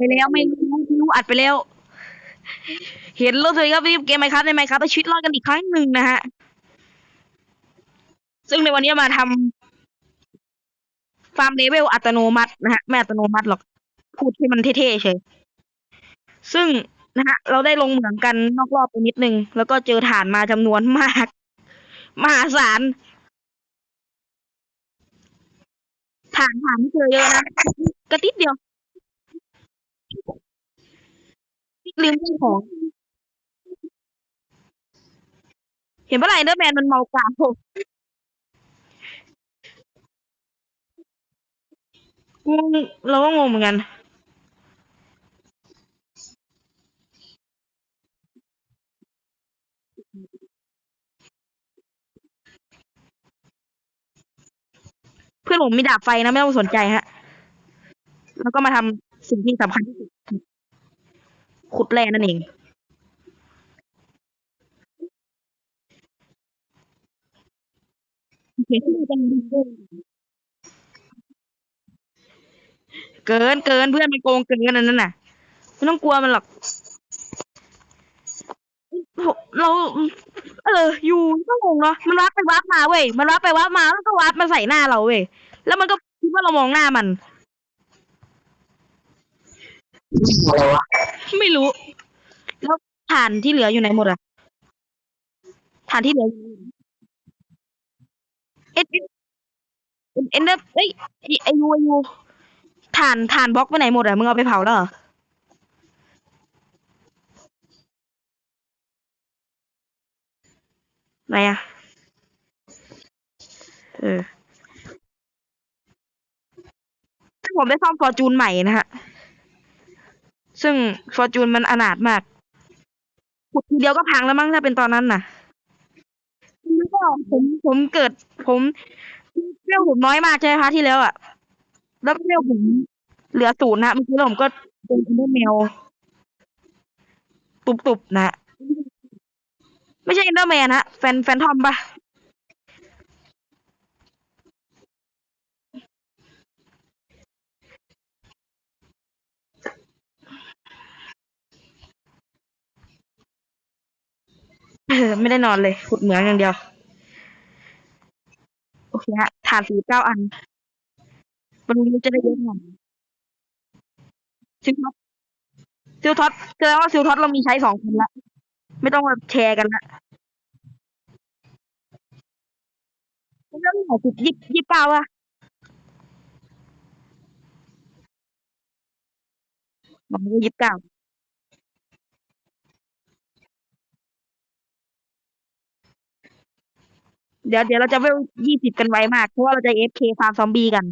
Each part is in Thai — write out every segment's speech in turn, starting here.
ไปแล้วไม่รู้ไม่รู้อัดไปแล้ว เห็นแล้วเลยครับรีบเกมไหมครับในไหมครับไปชีวิตรอดกันอีกครั้งหนึ่งนะฮะซึ่งในวันนี้มาทำฟาร์มเลเวลอัตโนมัตินะฮะไม่อัตโนมัติหรอกพูดให้มันเท่ๆเฉยซึ่งนะฮะ เราได้ลงเหมืองกันนอกรอบไปนิดนึง แล้วก็เจอฐานมาจำนวนมาก มหาศาลฐานฐานที่เจอเยอะนะกระติดเดียว ลืมเรื่องของ เห็นเมื่อไรเดอร์แมนมันเมากาวผมงงเราก็งงเหมือนกัน เพื่อนผมมีดาบไฟนะ ไม่ต้องสนใจฮะ แล้วก็มาทำสิ่งที่สำคัญที่สุด ขุดแร่นั่นเอง เกินเกินเพื่อนมันโกงเกินอันนั้นน่ะไม่ต้องกลัวมันหรอกเรา เออ อยู่ก็งงเนาะมันวับไปวับมาเว้ยมันวับไปวับมาแล้วก็วับมาใส่หน้าเราเว้ยแล้วมันก็คิดว่าเรามองหน้ามัน อะไรวะไม่รู้ แล้วฐานที่เหลืออยู่ไหนหมดอะฐานที่เหลืออยู่เอ็ดเอ็ดเอ็ดเอ็ดเอ้ยไอไอยูไอยูฐานฐานบล็อกไปไหนหมดอะมึงเอาไปเผาแล้วเหรอไหนอะเออผมได้ซ่อมฟอร์จูนใหม่นะฮะ ซึ่งฟอร์จูนมันอนาถมากขุดทีเดียวก็พังแล้วมั้งถ้าเป็นตอนนั้นน่ะแล้วก็ผมผมเกิด ผมเรื่องผมน้อยมากใช่ไหมคะที่แล้วอะ แล้วเรื่องผมเหลือศูนย์นะเมื่อกี้ผมก็เป็นเดอร์แมวตุบๆนะ ไม่ใช่เอนเดอร์แมนฮะแฟนแฟนทอมปะ ไม่ได้นอนเลยขุดเหมืองอย่างเดียว โอเคฮะฐานสีเก้าอันวันนี้จะได้เยอะหน่อยซิลท็อปซิลท็อปแสดงว่าซิลท็อปเรามีใช้สองคนละ ไม่ต้องมาแชร์กันละเรื่องของสิบยี่ยี่เก้าอะมันก็ยี่สิบเก้า เดี๋ยวเดี๋ยวเราจะเวลยี่สิบกันไวมาก เพราะว่าเราจะเอฟเคฟาร์มซอมบี้กัน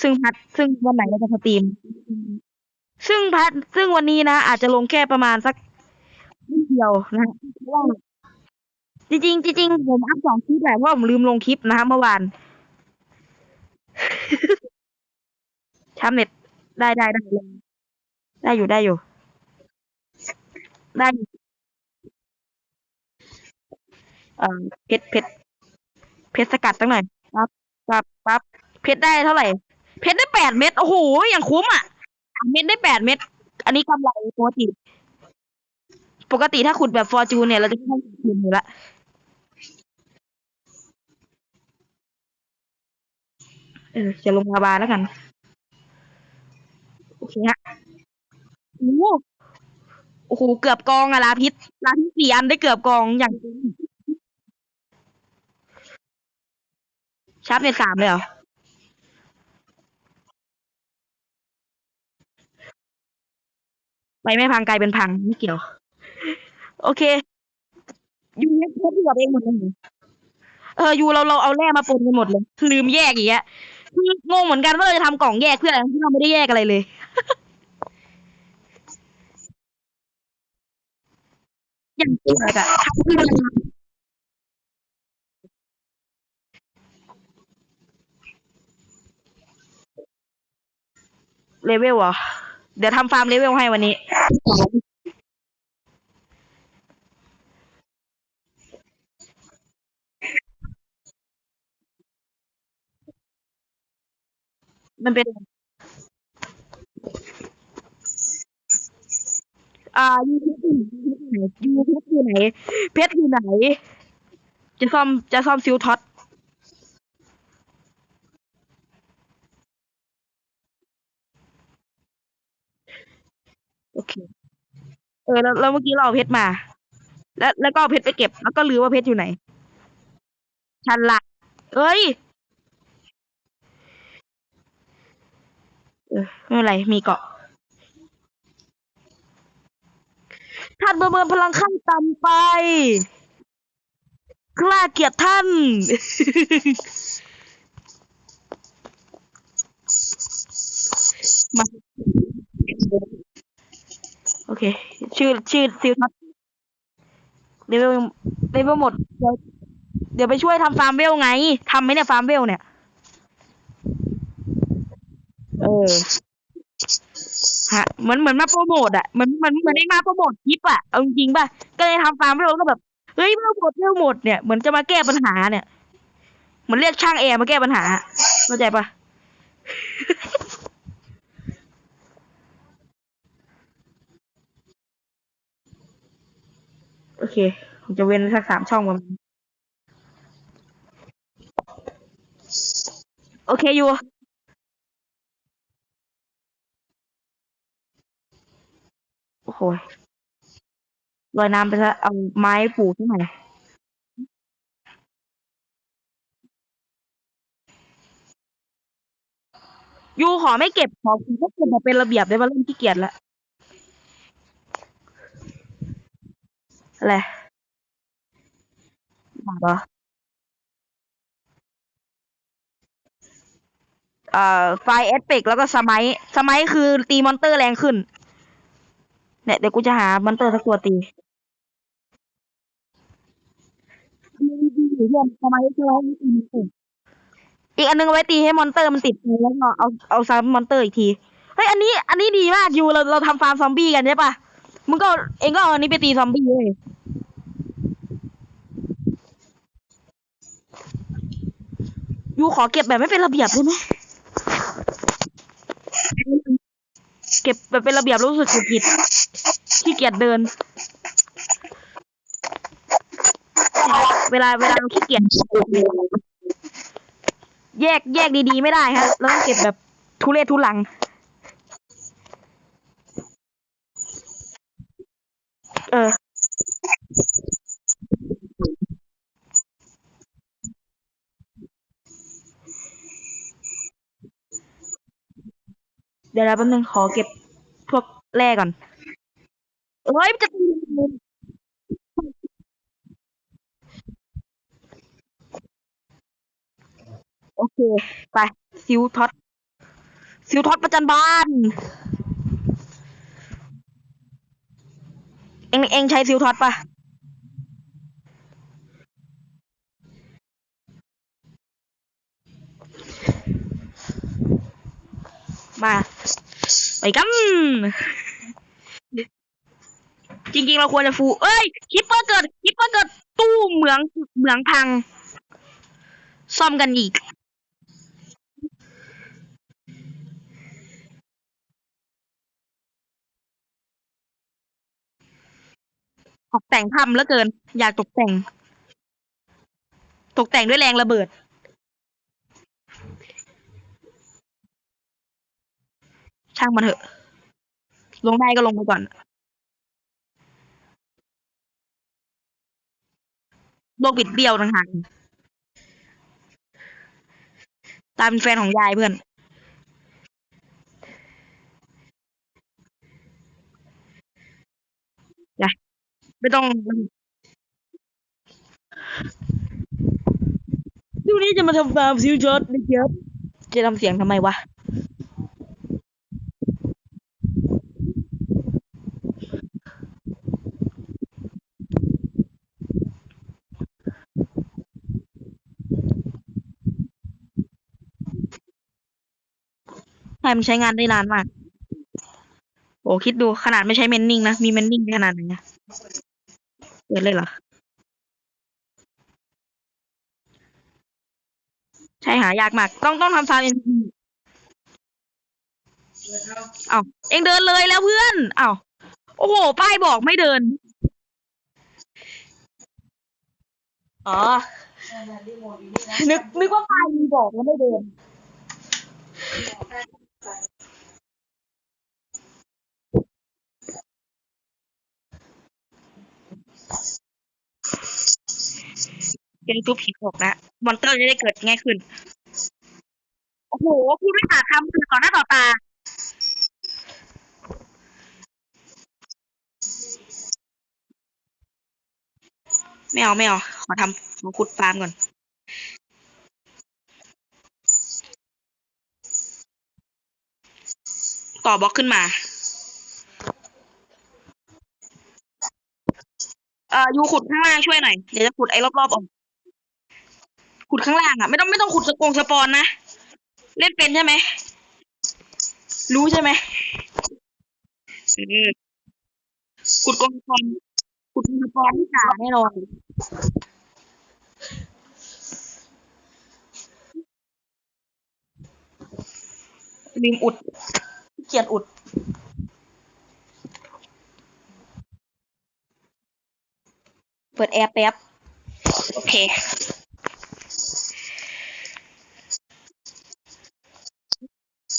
ซึ่งพัดซึ่งวันไหนเราจะสตรีม ซึ่งพัดซึ่งวันนี้นะ อาจจะลงแค่ประมาณสักนิดเดียวนะเพราะว่าจริงๆจริงๆผมอัพสองคลิปแหละเพราะผมลืมลงคลิปนะคะเมื่อวานชามเน็ตได้ได้ได้เลยได้อยู่ได้อยู่ ได้อยู่เอ่อเพชรเพชร ชรสกัดตั้งหน่อยปั๊บปั๊บปั๊บเพชรได้เท่าไหร่ เพชรได้แปดเม็ดโอ้โหอย่างคุ้มอะเม็ดได้แปดเม็ดอันนี้กำไรปกติ ปกติถ้าขุดแบบฟอร์จูนเนี่ยเราจะไม่ให้คืนอยู่ละเออจะลงลาบาแล้วกัน โอเคฮะโอ้โหโอ้โห เกือบกองอะลาพิษลาพิษสี่อันได้เกือบกองอย่างจริง ชาร์ปเน็ตสามเลยเหรอ ไปไม่พังกลายเป็นพังไม่เกี่ยว โอเค ยูเนี่ยเพื่อนกับเองหมดเลยเออยูเราเราเอาแร่มาปนกันหมดเลย ลืมแยกอีกแล้วคืองงเหมือนกันว่าเราจะทำกล่องแยกเพื่ออะไรที่เราไม่ได้แยกอะไรเลยอย่างจริงเลยอะทำ เลเวลเหรอ เดี๋ยวทำฟาร์มเลเวลให้วันนี้ มันเป็น อ่ายูเพชรอยู่ไหนเพชรอยู่ไหน จะซ่อมจะซ่อมซิลท็อต เค เออ แล้วแล้วเมื่อกี้เราเอาเพชรมา แล้วแล้วก็เอาเพชรไปเก็บ แล้วก็ลือว่าเพชรอยู่ไหนชันละเอ้ยเออไม่เป็นไร มีเกาะท่านประเมินพลังขั้นต่ำไป กล้าเกียดท่าน มา โอเค ชื่อชื่อซิลทัศเดี๋ยวเดี๋ยวหมด เดี๋ยวเดี๋ยวไปช่วยทำฟาร์มเวลไงทำไหมเนี่ยฟาร์มเวลเนี่ย เออฮะเหมือนเหมือนมาโปรโมทอะเหมือนเหมือนเหมือนได้มาโปรโมทคลิปอะเอาจริงป่ะก็เลยทำฟาร์มเวลก็แบบเฮ้ยเวลหมดเวลหมดเนี่ยเหมือนจะมาแก้ปัญหาเนี่ยเหมือนเรียกช่างแอร์มาแก้ปัญหาเข้าใจปะ โอเค ผมจะเว้นสักสามช่องประมาณโอเคอยู่โอ้โหลอยน้ำไปซะเอาไม้ปูขึ้นมายูขอไม่เก็บขอคุณก็เก็บมาเป็นระเบียบได้มาเริ่มขี้เกียจแล้ว อะไรมาเหรอเอ่อไฟเอสเปกแล้วก็สมัย สมัยคือตีมอนเตอร์แรงขึ้น เนี่ยเดี๋ยวกูจะหามอนเตอร์สักตัวตีอีกอันนึงเอาไว้ตีให้มอนเตอร์มันติดแล้วก็เอาเอาซ้ำมอนเตอร์อีกที เฮ้ยอันนี้ อันนี้ดีมากยูเราเราทำฟาร์มซอมบี้กันใช่ปะ มึงก็เองก็เอาอันนี้ไปตีซอมบี้เลยยูขอเก็บแบบไม่เป็นระเบียบได้ไหมเก็บแบบเป็นระเบียบรู้สึกหงุดหงิดขี้เกียจเดิน เวลาเวลาเราขี้เกียจแยกแยกดีๆไม่ได้ฮะเราต้องเก็บแบบทุเรศทุลัง ออเดี๋ยวนะแป๊บนึงขอเก็บพวกแร่ก่อนเอ้ยมันจะตีโอเค ไป ซิวท็อตซิวท็อตประจันบาน เอ็งเอ็งใช้ซิวท็อตปะมาไปกัน จริง ๆ เราควรจะฟู เอ้ยคิปเปอร์เกิดคิปเปอร์เกิดตู้เหมืองเหมืองพัง ซ่อมกันอีก ตกแต่งทำแล้วเกิน อยากตกแต่ง ตกแต่งด้วยแรงระเบิด ช่างมันเถอะ ลงได้ก็ลงไปก่อน โลกบิดเบี้ยวต่างหากตามเป็นแฟนของยายเพื่อน ไม่ต้อง ดูนี้จะมาทำฟาร์มซิวจอดนะครับจะทำเสียงทำไมวะ ใช่มันใช้งานได้นานมาก โอ้คิดดูขนาดไม่ใช้เมนนิ่งนะ มีเมนนิ่งขนาดไหนนะ เปิดเลยเหรอ ใช่หายากมาก ต้องต้องทำฟาร์มเองเอาเองเดินเลยแล้วเพื่อน เอ้าโอ้โห ป้ายบอกไม่เดิน อ๋อ นึกนึกว่าป้ายมีบอกแล้วไม่เดิน เป็นทุบผีบอกนะมอนเตอร์จะได้เกิดง่ายขึ้น โอ้โหพูดไม่ขาดคำคือต่อหน้าต่อตาไม่เอาไม่เอาขอทำขอขุดฟาร์มก่อนต่อบล็อกขึ้นมา เอ่อยูขุดข้างล่างช่วยหน่อยเดี๋ยวจะขุดไอ้รอบๆออกขุดข้างล่างอะ ไม่ต้องไม่ต้องขุดสกงสปอนนะเล่นเป็นใช่ไหมรู้ใช่ไหมขุดกองสปอนขุดกองสปอนที่จ่าแน่นอนลืมอุดเกียจอุด ปิดแอร์แป๊บ โอเค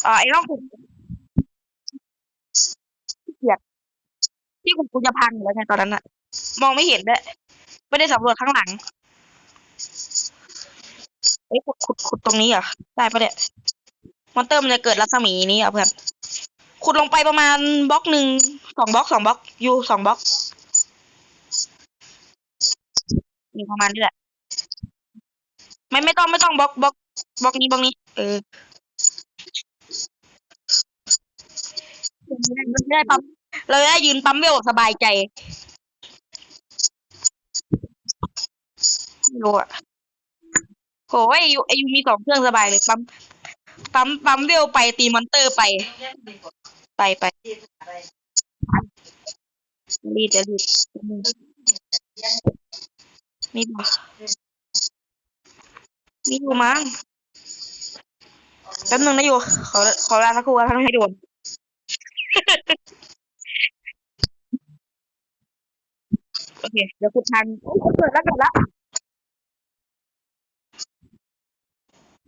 อ่าไอ้ร่องขุดขี้เกียจที่ขุดกูจะพังอยู่แล้วไงตอนนั้นอะมองไม่เห็นด้วยไม่ได้สำรวจข้างหลัง เอ้ยขุดขุดขุดตรงนี้เหรอ ได้ปะเนี่ยมอนเตอร์มันจะเกิดรัศมีนี้อะเพื่อนขุดลงไปประมาณบล็อกหนึ่งสองบล็อกสองบล็อกอยู่สองบล็อก นี่ประมาณนี้แหละ ไม่ไม่ต้องไม่ต้องบล็อกบล็อกบล็อกนี้บล็อกนี้ เออเราได้ปั๊มเราได้ยืนปั๊มเวลสบายใจรู้อะโหไอยูไอยูมีสองเครื่องสบายเลยปั๊มปั๊มปั๊มเวลไปตีมอนเตอร์ไป ไปไปรีดจะรีด มีบ่มีอยู่มั้งแป๊บนึงนะอยู่ ขอขอลาสักครู่ทำให้โดนโอเค เดี๋ยวขุดทางโอ้ยเกิดแล้วเกิดแล้ว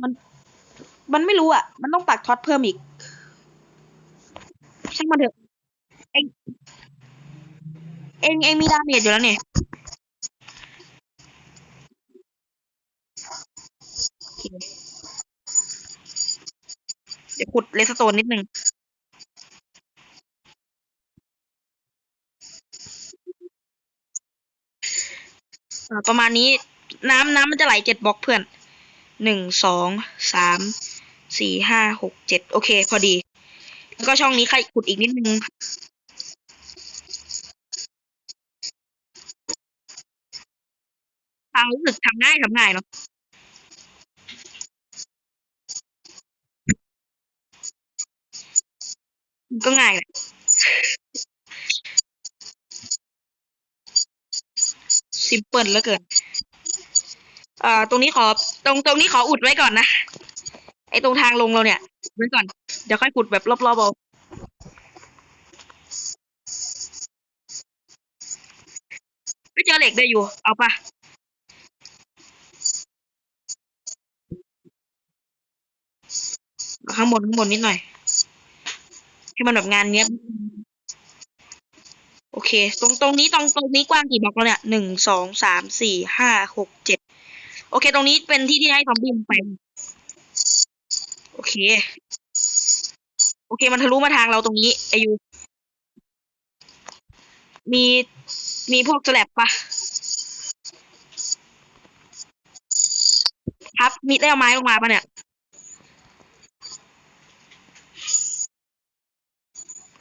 มัน มันไม่รู้อะ มันต้องตักท็อตเพิ่มอีก ช่างมันเถอะ เอง เอง เองมีดาเมจอยู่แล้วเนี่ยโอ เคเดี๋ยวขุดเลสโตนนิดนึงอ่าประมาณนี้น้ำน้ำมันจะไหลเจ็ดบล็อกเพื่อน หนึ่ง สอง สาม สี่ ห้า หก เจ็ด โอเค พอดี แล้วก็ช่องนี้ใครขุดอีกนิดนึงทางรู้สึกทำง่ายทำง่ายเนาะ มัน ก็ง่ายแหละซิมเปิลแล้วเกินอ่าตรงนี้ขอ ตรงตรงนี้ขออุดไว้ก่อนนะ ไอตรงทางลงเราเนี่ยไว้ก่อน เดี๋ยวค่อยขุดแบบรอบๆเอาไม่เจอเหล็กได้อยู่ เอาปะข้างบนข้างบนนิดหน่อย ให้มันแบบงานเนี้ย โอเค ตรงตรงนี้ตรงตรงนี้กว้างกี่บล็อกแล้วเนี่ยหนึ่งสองสามสี่ห้าหกเจ็ดโอเค ตรงนี้เป็นที่ที่ให้ซอมบี้ไป โอเค โอเค มันทะลุมาทางเราตรงนี้อายุมีมีพวกสแลบปะครับมีได้เอาไม้ลงมาปะเนี่ย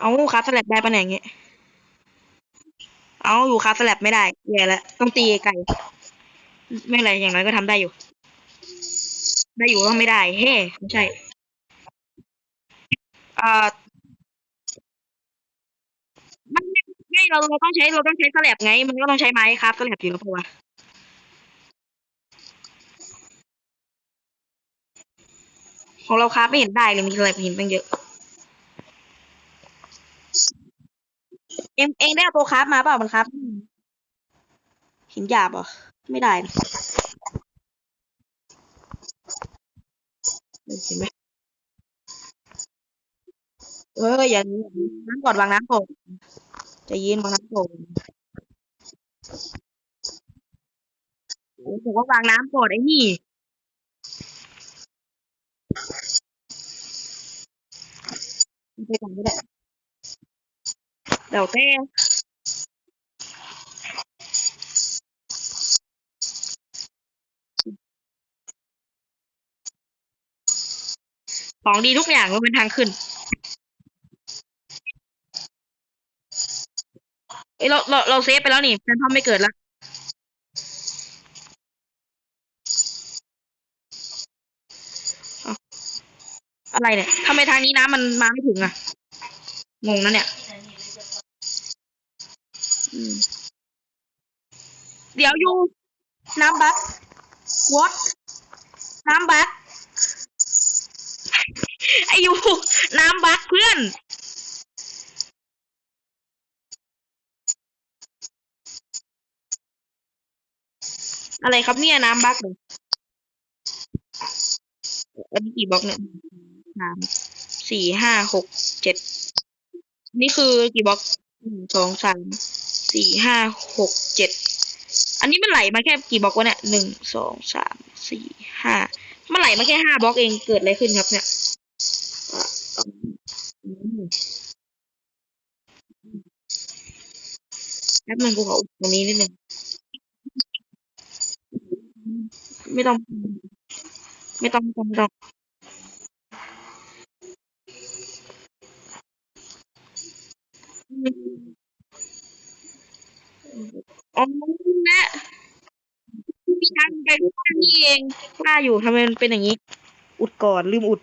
เอาครับสแลบได้ปะเนี่ยอย่างเงี้ย เอาอยู่ครับสแลบไม่ได้แย่แล้วต้องตีไก่ไม่ไรอย่างน้อยก็ทำได้อยู่ ได้อยู่ก็ไม่ได้ เฮ้ไม่ใช่อ่ามันไม่ไม่เราเราต้องใช้เราต้องใช้สแลบไง มันก็ต้องใช้ไม้ครับสแลบอยู่แล้วปะวะของเราครับไม่เห็นได้เลยมีสแลบหินตั้งเยอะ เองเองได้เอาตัวคราฟมาเปล่ามันครับ หินหยาบเหรอ ไม่ได้นะเห็นไหมเอออย่างนี้น้ำก่อนวางน้ำก่อนจะยินวางน้ำก่อนโอ้ผมว่าวางน้ำก่อนไอ้นี่ไปก่อนก็ได้ เดี๋ยวเต้ของดีทุกอย่างมันเป็นทางขึ้นเอ้ยเราเราเราเซฟไปแล้วนี่แฟนทอมไม่เกิดแล้วอะไรเนี่ยทำไมทางนี้น้ำมันมาไม่ถึงอะงงนะเนี่ย เดี๋ยวยูน้ำบัก what น้ำบักไอยูน้ำบักเพื่อนอะไรครับเนี่ยน้ำบักเลยอันนี้กี่บล็อกเนี่ยสามสี่ห้าหกเจ็ดนี่คือกี่บล็อกหนึ่งสองสาม สี่ห้าหกเจ็ดอันนี้มันไหลมาแค่กี่บล็อกวะเนี่ยหนึ่งสองสามสี่ห้ามันไหลมาแค่ห้าบล็อกเองเกิดอะไรขึ้นครับเนี่ยอ่มแป๊บนึงกูขออุตรงนี้นิดนึงไม่ต้อง ไม่ต้องไม่ต้องไม่ต้ องอ๋อนะมีทางไปข้างหน้านี่เองว่าอยู่ทำไมมันเป็นอย่างนี้ อุดก่อนลืมอุด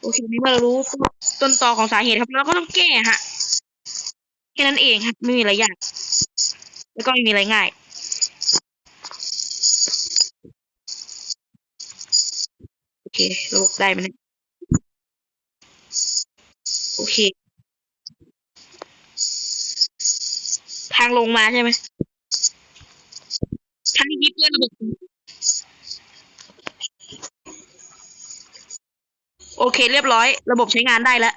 โอเคนี่เมื่อเรารู้ต้นตอของสาเหตุครับเราก็ต้องแก้ฮะแค่นั้นเองครับไม่มีอะไรยากแล้วก็ไม่มีอะไรง่ายโอเคระบบได้ไหมเนี่ย โอเค ทางลงมาใช่ไหมทางยิบเลยระบบโอเค เรียบร้อย ระบบใช้งานได้แล้ว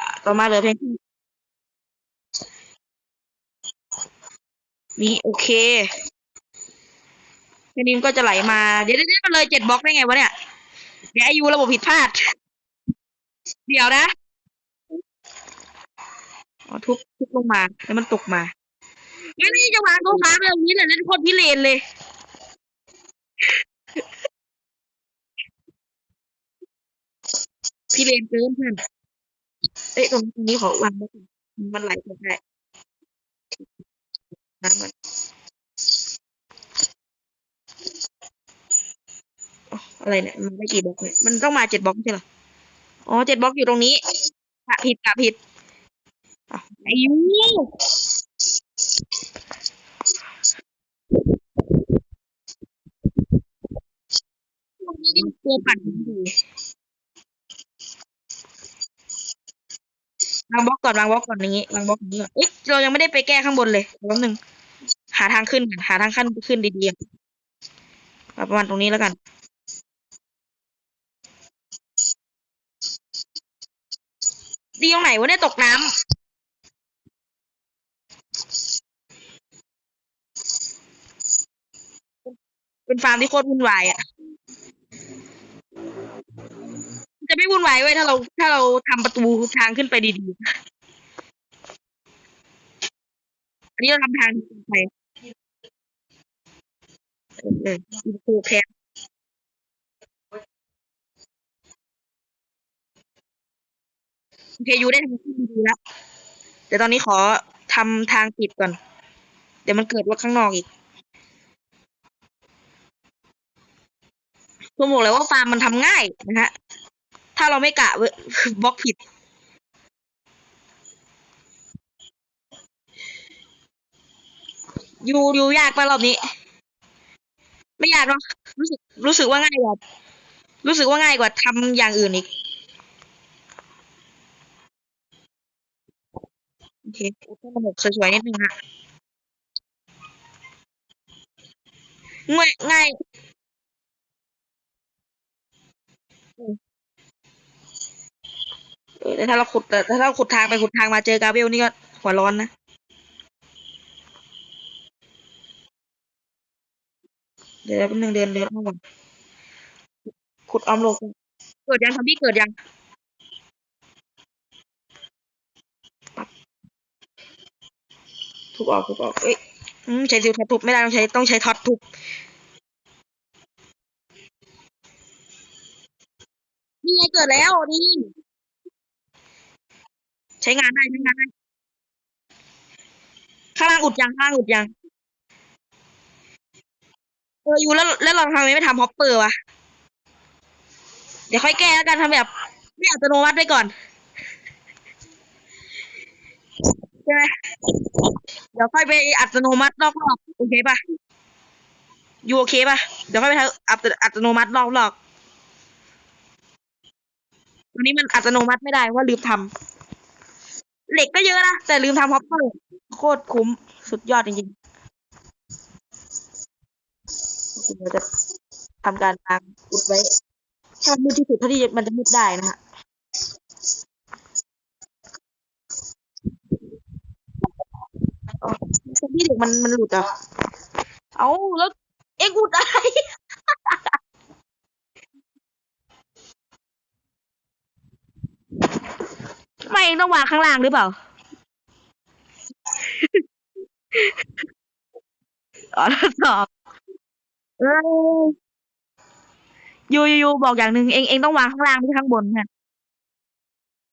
อะต่อมาเหลือเพียงนี่โอเคแค่นี้มันก็จะไหลมา เดี๋ยวเดี๋ยวมันเลยเจ็ดบล็อกได้ไงวะเนี่ย เดี๋ยวไอยูระบบผิดพลาด เดี๋ยวนะอ๋อทุบทุบลงมา แล้วมันตกมางั้นนี่จะวางโต๊ะค้าแบบนี้เลยเล่นโคตรพิเรนเลย พิเรนเกินเพื่อนเอ้ยตรงนี้ขอวางไว้ก่อนมันไหลไปได้น้ำมันอ๋ออะไรเนี่ย มันได้กี่บล็อกเนี่ย มันต้องมาเจ็ดบล็อกไม่ใช่เหรอ อ๋อเจ็ดบล็อกอยู่ตรงนี้กะผิดกะผิดอาวไอ้ยูตรงนี้ดิตัวปั่นดีวางบล็อกก่อนวางบล็อกก่อนอย่างงี้วางบล็อกนี้ก่อนเอ๊ะเรายังไม่ได้ไปแก้ข้างบนเลยแป๊บนึงหาทางขึ้นก่อนหาทางขั้นขึ้นดีๆประมาณตรงนี้แล้วกัน ดีตรงไหนวะเนี่ยตกน้ำเป็นฟาร์มที่โคตรวุ่นวายอะจะไม่วุ่นวายเว้ยถ้าเราถ้าเราทำประตูทางขึ้นไปดีๆอันนี้เราทำทางไปเออโอเค โอเคยูได้ทำที่ดีแล้วเดี๋ยวตอนนี้ขอทำทางปิดก่อน เดี๋ยวมันเกิดว่าข้างนอกอีกผมบอกเลยว่าฟาร์มมันทำง่ายนะฮะ ถ้าเราไม่กะบล็อกผิด ยูยูยากปะรอบนี้ ไม่ยากเนาะรู้สึกรู้สึกว่าง่ายกว่า รู้สึกว่าง่ายกว่าทำอย่างอื่นอีก อเคต้องระบบสวยๆนิดนึงฮะง่ายง่ายเออแต่ถ้าเราขุดแต่ถ้าเราขุดทางไปขุดทางมาเจอกาเบลนี่ก็หัวร้อนนะเดี๋ยวแป๊บนึงเดินเดินเข้าก่อนขุดออมโลกเกิดยังซอมบี้เกิดยังปั๊บ ทุบออกทุบออกเอ้ยใช้ซิวท็อตทุบไม่ได้ต้องใช้ต้องใช้ท็อตทุบนี่ไงเกิดแล้วนี่ใช้งานได้ใช้งานได้ข้างล่างอุดยังข้างล่างอุดยังเอออยู่แล้วแล้วเราทำไมไม่ทำฮอปเปอร์วะเดี๋ยวค่อยแก้แล้วกันทำแบบไม่อัตโนมัติไปก่อน ใช่ไหมเดี๋ยวค่อยไปอัตโนมัติรอบๆโอเคปะอยู่โอเคปะเดี๋ยวค่อยไปทำอัตอัตโนมัติรอบๆวันนี้มันอัตโนมัติไม่ได้เพราะลืมทำเหล็กก็เยอะนะ แต่ลืมทำฮอปเปอร์โคตรคุ้มสุดยอดจริงๆเราจะทำการทางอุดไว้ให้มันมืดที่สุดเท่าที่มันจะมืดได้นะฮะอ๋อ ที่เด็กมันมันหลุดอะ เอาแล้วเอ็กอุดอะไรไม่ต้องวางข้างล่างหรือเปล่า อ๋อทดสอบเออยูยูยูบอกอย่างหนึ่งเองเองต้องวางข้างล่างไม่ใช่ข้างบนค่ะ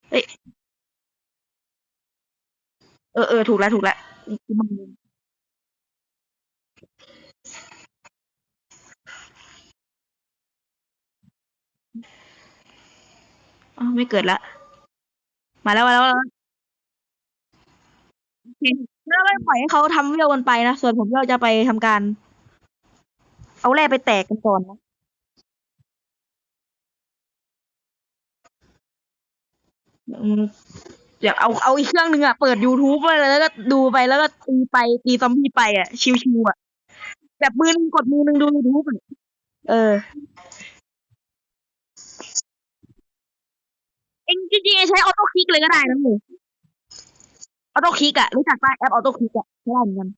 เอ้ยเออเออถูกแล้วถูกแล้ว อ๋อไม่เกิดละ มาแล้วมาแล้วมาแล้วโอเคแล้วก็ปล่อยให้เขาทำเวลกันไปนะ ส่วนผมก็จะไปทำการ เอาแร่ไปแตกกันก่อนนะอืมอยากเอาเอาอีกเครื่องหนึ่งอะ เปิด YouTube ไปเลยแล้วก็ดูไปแล้วก็ตีไปตีซอมบี้ไปอะ ชิวๆอะ แบบมือหนึงกดมือหนึงดู YouTube อะเออ เองจริงๆใช้ออโต้คลิกเลยก็ได้นะหมูออโต้คลิกอะรู้จักป่ะแอปออโต้คลิกอะใช้ได้เหมือนกัน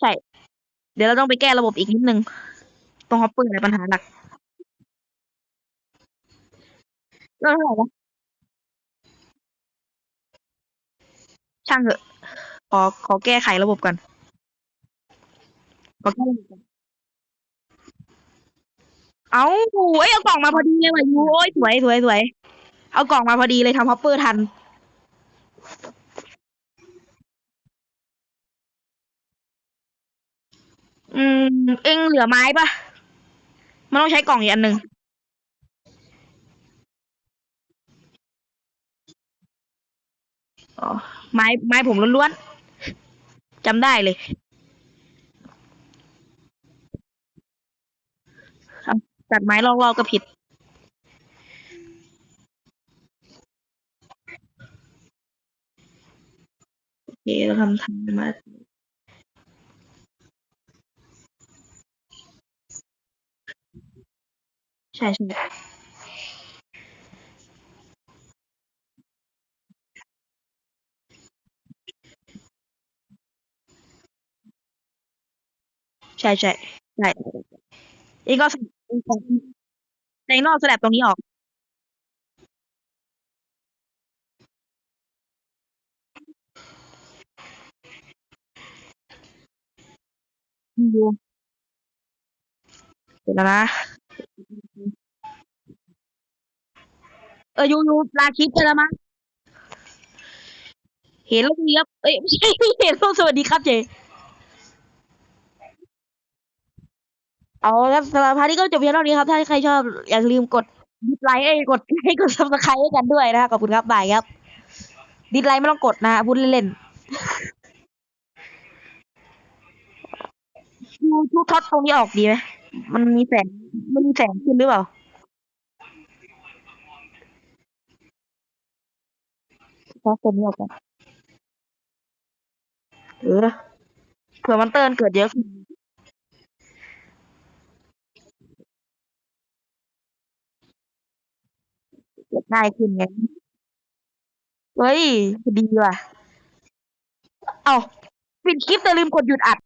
ใช่ เดี๋ยวเราต้องไปแก้ระบบอีกนิดนึง ตรงฮอปเปอร์ในปัญหาหลักเรื่องเท่าไหร่วะช่างเถอะ ขอขอแก้ไขระบบก่อน ขอแก้ระก่อนเอาเอ้ยเอากล่องมาพอดีเลยว่ะยูโอ้ยสวยสวยสวยเอากล่องมาพอดีเลยทำฮอปเปอร์ทัน อืม เอ็งเหลือไม้ปะมันต้องใช้กล่องอีกอันหนึ่งอ๋อไม้ไม้ผมล้วนๆจำได้เลยเอา ตัดไม้ลอกๆก็ผิด โอเค เราทำทำมาใช่ใช่ใช่ใช่ใช่องก็ ในนอกสลบตรงนี้ออกยูเดี๋ยวนะ เออยูยูลาคลิปไปแล้วมั้งเห็นแล้วดีครับเอ้ยไม่ใช่เห็นแล้วสวัสดีครับเจ เอาครับสำหรับพาร์ทนี้ก็จบเพียงเท่านี้ครับ ถ้าใครชอบอย่าลืมกดดิสไลค์ไอ้กดให้กดซับสไครต์กันด้วยนะขอบคุณครับบายครับ ดิสไลค์ไม่ต้องกดนะพูดเล่นๆดูทุกท็อตตรงนี้ออกดีไหมมันมีแสงมันมีแสงขึ้นหรือเปล่าท็อตตรงนี้ออกกันเออเผื่อมันเตือนเกิดเยอะขึ้น เด็บง่ายขึ้นไง เฮ้ย ดีว่ะ เอาปิดคลิปแต่ลืมกดหยุดอัด